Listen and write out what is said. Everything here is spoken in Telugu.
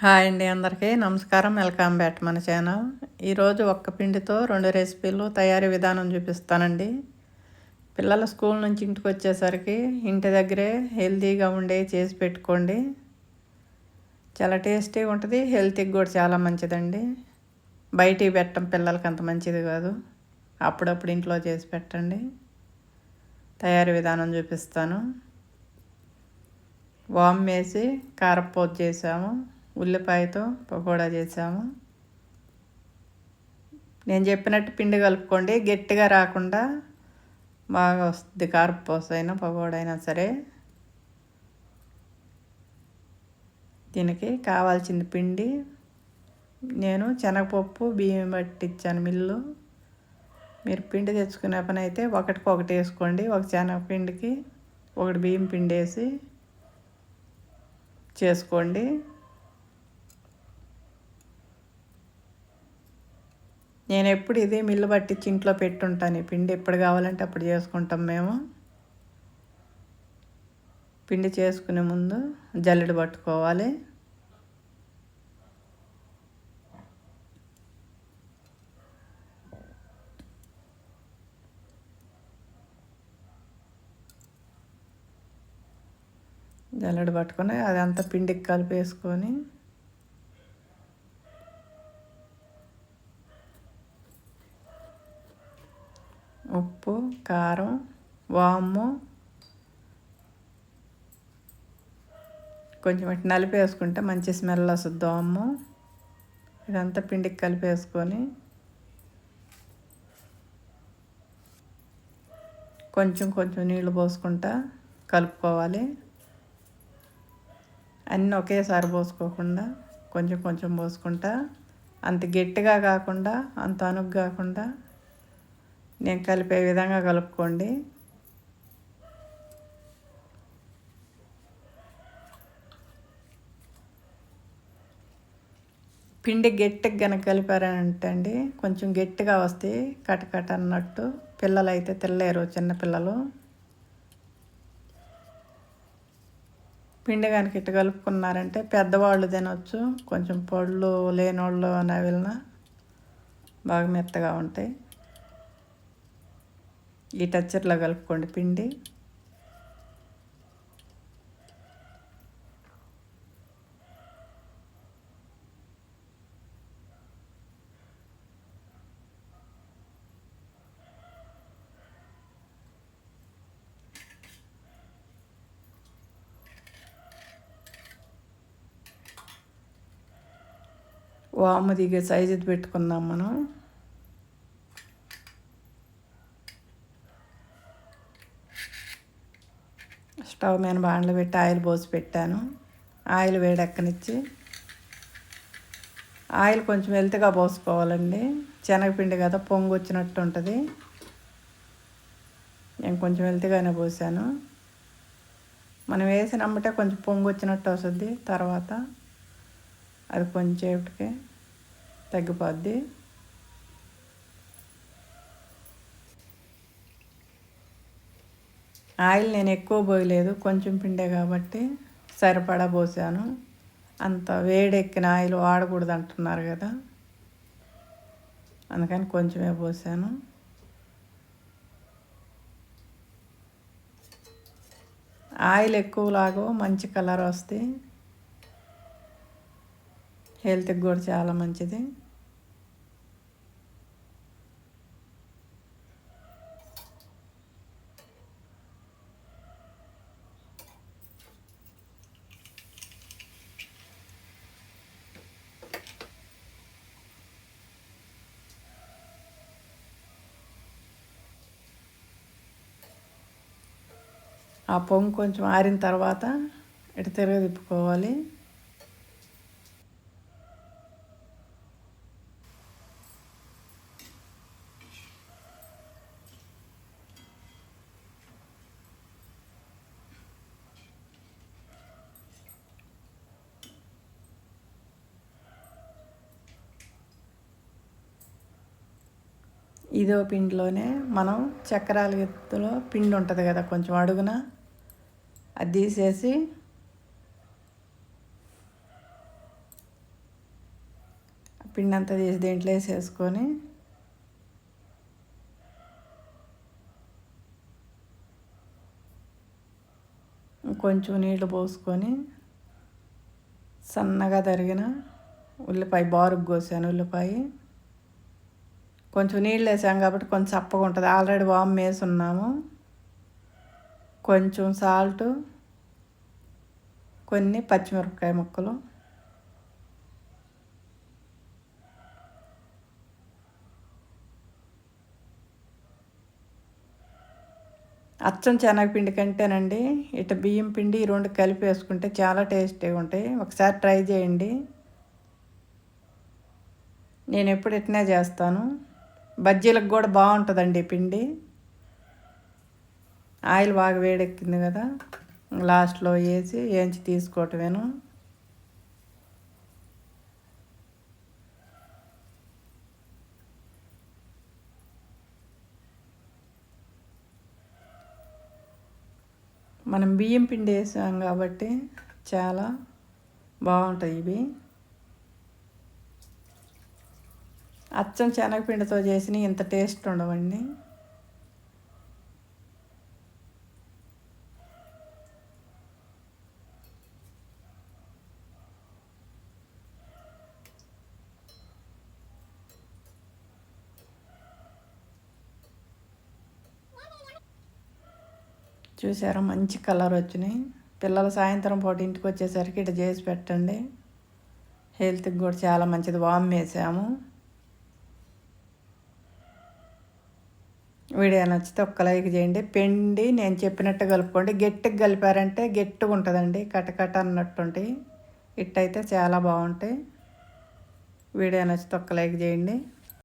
హాయ్ అండి అందరికీ. నమస్కారం. వెల్కమ్ బ్యాక్ మన ఛానల్. ఈరోజు ఒక్క పిండితో రెండు రెసిపీలు తయారీ విధానం చూపిస్తానండి. పిల్లల స్కూల్ నుంచి ఇంటికి వచ్చేసరికి ఇంటి దగ్గరే హెల్తీగా ఉండే చేసి పెట్టుకోండి. చాలా టేస్టీగా ఉంటుంది హెల్తీకి కూడా చాలా మంచిదండి. బయటికి పెట్టడం పిల్లలకి అంత మంచిది కాదు. అప్పుడప్పుడు ఇంట్లో చేసి పెట్టండి. తయారీ విధానం చూపిస్తాను. వామ్ వేసి కారపోతు చేసాము. ఉల్లిపాయతో పకోడా చేసాము. నేను చెప్పినట్టు పిండి కలుపుకోండి. గట్టిగా రాకుండా బాగా వస్తుంది. కారపూస అయినా పకోడా అయినా సరే. దీనికి కావాల్సిన పిండి. నేను శనగపప్పు బియ్యం పట్టించాను మిల్లు. మీరు పిండి తెచ్చుకునే పని అయితే ఒకటికి ఒకటి వేసుకోండి. ఒక శనగపిండికి ఒకటి బియ్యం పిండి వేసి చేసుకోండి. నేను ఎప్పుడు ఇదే మిల్లు పట్టించి ఇంట్లో పెట్టుంటాను ఈ పిండి ఎప్పుడు కావాలంటే అప్పుడు చేసుకుంటాం మేము. పిండి చేసుకునే ముందు జల్లెడు పట్టుకోవాలి. జల్లెడ పట్టుకొని అదంతా పిండికి కలిపేసుకొని ఉప్పు కారం వాము కొంచెం ఇటు నలిపేసుకుంటే మంచి స్మెల్ వస్తుంది దోము ఇదంతా పిండికి కలిపేసుకొని కొంచెం కొంచెం నీళ్ళు పోసుకుంటా కలుపుకోవాలి. అన్నీ ఒకేసారి పోసుకోకుండా కొంచెం కొంచెం పోసుకుంటా. అంత గట్టిగా కాకుండా అంత అనుగు కాకుండా నేను కలిపే విధంగా కలుపుకోండి. పిండి గట్టిగా కనుక కలిపారంటే అండి కొంచెం గట్టిగా వస్తే కటకట అన్నట్టు పిల్లలు అయితే తినలేరు చిన్నపిల్లలు పిండి కనుక ఇట్ట కలుపుకున్నారంటే పెద్దవాళ్ళు తినవచ్చు కొంచెం పళ్ళు లేనోళ్ళు నవిలిన బాగా మెత్తగా ఉంటాయి. ఈ టచ్చర్లో కలుపుకోండి పిండి. వాము దిగే సైజు పెట్టుకుందాం మనం. స్టవ్ మీద బాండ్లు పెట్టి ఆయిల్ పోసి పెట్టాను. ఆయిల్ వేడెక్కనిచ్చి ఆయిల్ కొంచెం వెల్తిగా పోసుకోవాలండి. శనగపిండి కదా పొంగు వచ్చినట్టు ఉంటుంది. నేను కొంచెం వెల్తిగానే పోసాను. మనం వేసినమ్మటే కొంచెం పొంగు వచ్చినట్టు వస్తుంది. తర్వాత అది కొంచెంసేపటికి తగ్గిపోద్ది. ఆయిల్ నేను ఎక్కువ పోయలేదు కొంచెం పిండే కాబట్టి సరిపడా పోసాను అంత వేడెక్కిన ఆయిల్ వాడకూడదు అంటున్నారు కదా. అందుకని కొంచెమే పోసాను. ఆయిల్ ఎక్కువలాగో మంచి కలర్ వస్తే హెల్త్కి కూడా చాలా మంచిది. ఆ పొంగు కొంచెం ఆరిన తర్వాత ఇటు తిరగ తిప్పుకోవాలి. ఇదో పిండిలోనే మనం చక్రాల ఎత్తులో పిండి ఉంటుంది కదా కొంచెం అడుగున. అది తీసేసి పిండి అంతా తీసి దీంట్లో వేసేసుకొని కొంచెం నీళ్ళు పోసుకొని సన్నగా తరిగిన ఉల్లిపాయ బారుకు కోసాను ఉల్లిపాయ. కొంచెం నీళ్ళు వేసాం కాబట్టి కొంచెం చప్పగా ఉంటుంది. ఆల్రెడీ వామ్ వేసి ఉన్నాము. కొంచెం సాల్ట్ కొన్ని పచ్చిమిరపకాయ ముక్కలు. అచ్చం శనగపిండి కంటేనండి. ఇట బియ్యం పిండి ఈ రెండు కలిపి వేసుకుంటే చాలా టేస్టీగా ఉంటాయి. ఒకసారి ట్రై చేయండి. నేను ఎప్పుడు ఇట్నే చేస్తాను. బజ్జీలకు కూడా బాగుంటుందండి పిండి. ఆయిల్ బాగా వేడెక్కింది కదా లాస్ట్లో వేసి వేయించి తీసుకోవటమేను. మనం బియ్యం పిండి వేసాం కాబట్టి చాలా బాగుంటాయి ఇవి. అచ్చం శనగపిండితో చేసిన ఇంత టేస్ట్ ఉండవండి. చూసారా? మంచి కలర్ వచ్చినాయి. పిల్లలు సాయంత్రం పూట ఇంటికి వచ్చేసరికి ఇటు చేసి పెట్టండి. హెల్త్కి కూడా చాలా మంచిది. వామ్ వేసాము. వీడియో నచ్చితే ఒక్క లైక్ చేయండి. పిండి నేను చెప్పినట్టు కలుపుకోండి. గట్టికి కలిపారంటే గట్టిగా ఉంటుందండి. కటకట అన్నట్టుంటాయి ఇట్టయితే చాలా బాగుంటాయి. వీడియో నచ్చితే ఒక్క లైక్ చేయండి.